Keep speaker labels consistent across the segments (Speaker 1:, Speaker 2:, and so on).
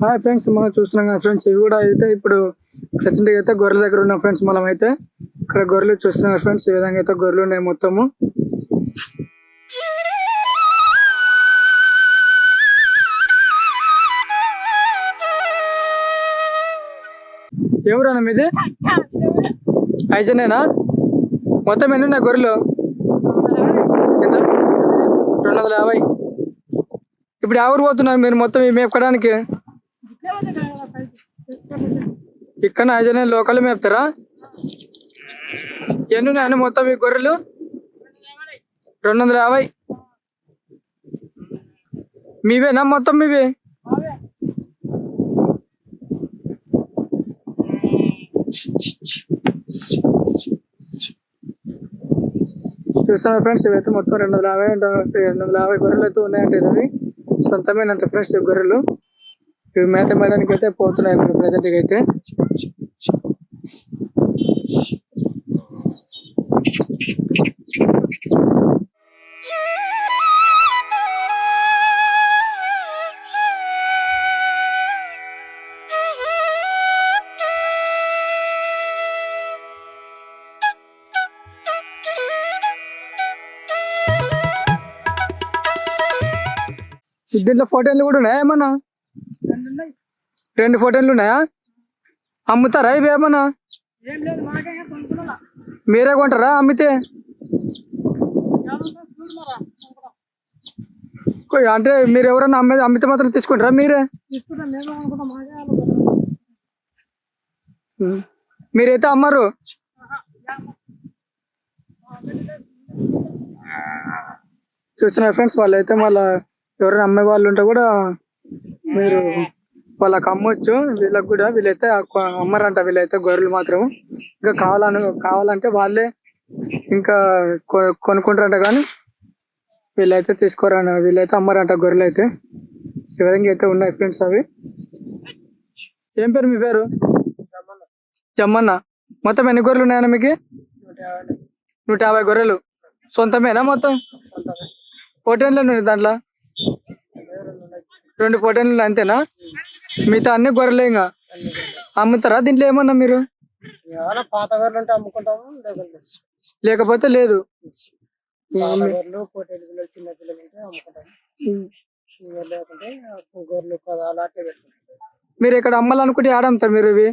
Speaker 1: Hi friends మనం చూస్తున్నాం కదా ఫ్రెండ్స్ ఇవి కూడా అయితే ఇప్పుడు ప్రజెంట్ అయితే గొర్రెల దగ్గర ఉన్నాం ఫ్రెండ్స్ మనం అయితే ఇక్కడ గొర్రెలు చూస్తున్నాం ఫ్రెండ్స్ ఈ విధంగా అయితే గొర్రెలు ఉన్నాయి మొత్తము. ఎవరన్నా మీది? ఐజనేనా? మొత్తం ఎన్ని ఉన్నాయి గొర్రెలు? ఎంత? రెండు వందల యాభై. ఇప్పుడు ఎవరు పోతున్నారు మీరు మొత్తం ఇవి ఇక్కడ ఐజనే లోకల్ మేపుతారా ఎన్ని ఉన్నాయని మొత్తం ఈ గొర్రెలు? రెండు వందల యాభై. మీవేనా మొత్తం మీవే? చూస్తున్నారు ఫ్రెండ్స్ ఇవైతే మొత్తం రెండు వందల యాభై రెండు వందల యాభై గొర్రెలు అయితే ఉన్నాయంటే ఇవి. సొంతమేనంట ఫ్రెండ్స్ ఈ గొర్రెలు. ఇవి మేత మేయడానికి అయితే పోతున్నాయి ఇప్పుడు ప్రజెంట్ అయితే దీంట్లో ఫోటోలు కూడా ఉన్నాయా ఏమన్నా రెండు ఫోటోలు ఉన్నాయా? అమ్ముతారా ఇవి ఏమన్నా? మీరే కొంటారా అమ్మితే? అంటే మీరు ఎవరన్నా అమ్మే అమ్మితే మాత్రం తీసుకుంటారా మీరే. మీరైతే అమ్మరు? చూస్తున్నారు ఫ్రెండ్స్ వాళ్ళైతే మళ్ళా ఎవరైనా అమ్మే వాళ్ళు ఉంటే కూడా మీరు వాళ్ళకి అమ్మొచ్చు. వీళ్ళకి కూడా వీళ్ళైతే అమ్మరంట వీళ్ళైతే గొర్రెలు మాత్రం ఇంకా కావాలను కావాలంటే వాళ్ళే ఇంకా కొనుక్కుంటారంట కానీ వీళ్ళైతే తీసుకోరంట వీళ్ళైతే అమ్మరంట గొర్రెలు అయితే ఈ విధంగా అయితే ఉన్నాయి ఫ్రెండ్స్ అవి. ఏం పేరు మీ పేరు? జమ్మన్న మొత్తం ఎన్ని గొర్రెలు ఉన్నాయన్న మీకు? నూట యాభై గొర్రెలు. సొంతమేనా మొత్తం? పొటేన్లు ఉన్నాయి దాంట్లో? రెండు పొటేన్లు అంతేనా? మిగతా అన్ని గొర్రెలే ఇంకా. అమ్ముతారా దీంట్లో ఏమన్నా మీరు?
Speaker 2: ఏమైనా పాత గొర్రెలు ఉంటే అమ్ముకుంటాము
Speaker 1: లేకపోతే లేదు.
Speaker 2: పాత గొర్రెలు పోటీలు పిల్లలు చిన్న పిల్లలు ఉంటే అమ్ముకుంటాము. లేకుంటే గొర్రెలు పదాలు అట్లా పెట్టుకుంటాం
Speaker 1: మీరు ఇక్కడ అమ్మాలనుకుంటే ఆడ అమ్ముతారు మీరు ఇవి?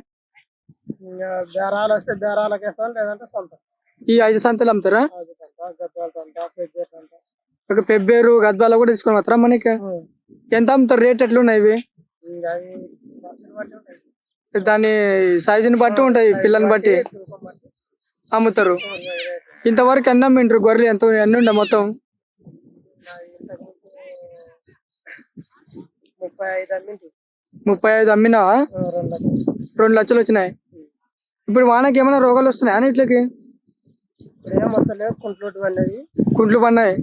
Speaker 2: ఇంకా బేరాలు వస్తే బేరాలకు వేస్తాం లేదంటే సొంతం.
Speaker 1: ఈ ఐదు సంతలు అమ్ముతారా?
Speaker 2: ఆది సంత గద్వాల సంత పెద్ద సంత.
Speaker 1: ఒక పెబ్బేరు గద్వాల కూడా తీసుకొని వస్తారా మనకి? ఎంత అమ్ముతారు? రేట్ ఎట్లున్నాయి ఇవి? దాని సైజుని బట్టి ఉంటాయి పిల్లని బట్టి అమ్ముతారు. ఇంతవరకు ఎన్ని అమ్మింటారు గొర్రెలు ఎంత ఎన్ని ఉండే మొత్తం?
Speaker 2: ముప్పై ఐదు
Speaker 1: అమ్మినావా
Speaker 2: రెండు లక్షలు.
Speaker 1: వచ్చినాయి. ఇప్పుడు వానకి ఏమైనా రోగాలు వస్తున్నాయి
Speaker 2: అనేది
Speaker 1: కుంట్లు పడినాయి.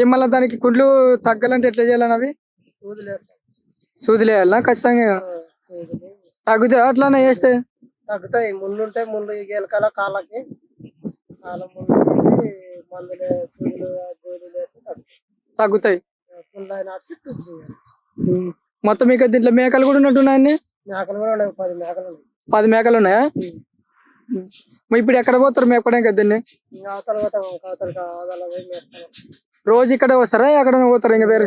Speaker 1: ఏం మళ్ళీ దానికి కుంట్లు తగ్గాలంటే ఎట్లా చేయాలని అవి
Speaker 2: సూదులు వేస్తాం
Speaker 1: సూదులు వేయాలనా ఖచ్చితంగా తగ్గుతాయి? అట్లానే వేస్తే
Speaker 2: తగ్గుతాయి. ముళ్ళు ఉంటాయి ముళ్ళు గెలకాల కాళ్ళకి కాళ్ళ ముళ్ళు తీసి మందులు సూదులు గోళీలు వేసి తగ్గుతాయి.
Speaker 1: మొత్తం ఇక దీంట్లో మేకలు కూడా ఉన్నట్టున్నాయన్ని
Speaker 2: మేకలు కూడా ఉన్నాయి. పది మేకలు ఉన్నాయి.
Speaker 1: పది మేకలు ఉన్నాయా? ఇప్పుడు ఎక్కడ పోతారు మేపడానికి దీన్ని? రోజు ఇక్కడే వస్తారా? ఎక్కడ పోతారు ఇంకా వేరే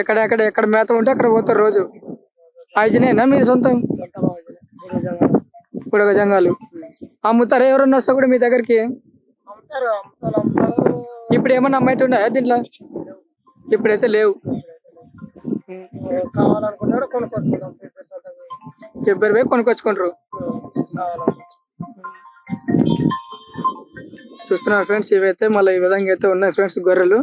Speaker 1: ఎక్కడ ఎక్కడ ఎక్కడ మేత ఉంటే అక్కడ పోతారు రోజు. ఐజనేనా మీ సొంతం?
Speaker 2: సొంత జంగాలు.
Speaker 1: అమ్ముతారా ఎవరన్నా వస్తా కూడా మీ దగ్గరికి?
Speaker 2: అమ్ముతారు
Speaker 1: ఇప్పుడు ఏమన్నా అమ్మాయి ఉన్నాయా దీంట్లో? ఇప్పుడైతే లేవు.
Speaker 2: కావాలనుకుంటే కొనుక్కొచ్చుకుంటాం పెద్ద
Speaker 1: పోయి కొనుక్కొచ్చుకుంటారు. చూస్తున్నారు ఫ్రెండ్స్ ఇవైతే మళ్ళీ ఈ విధంగా అయితే ఉన్నాయి ఫ్రెండ్స్ గొర్రెలు.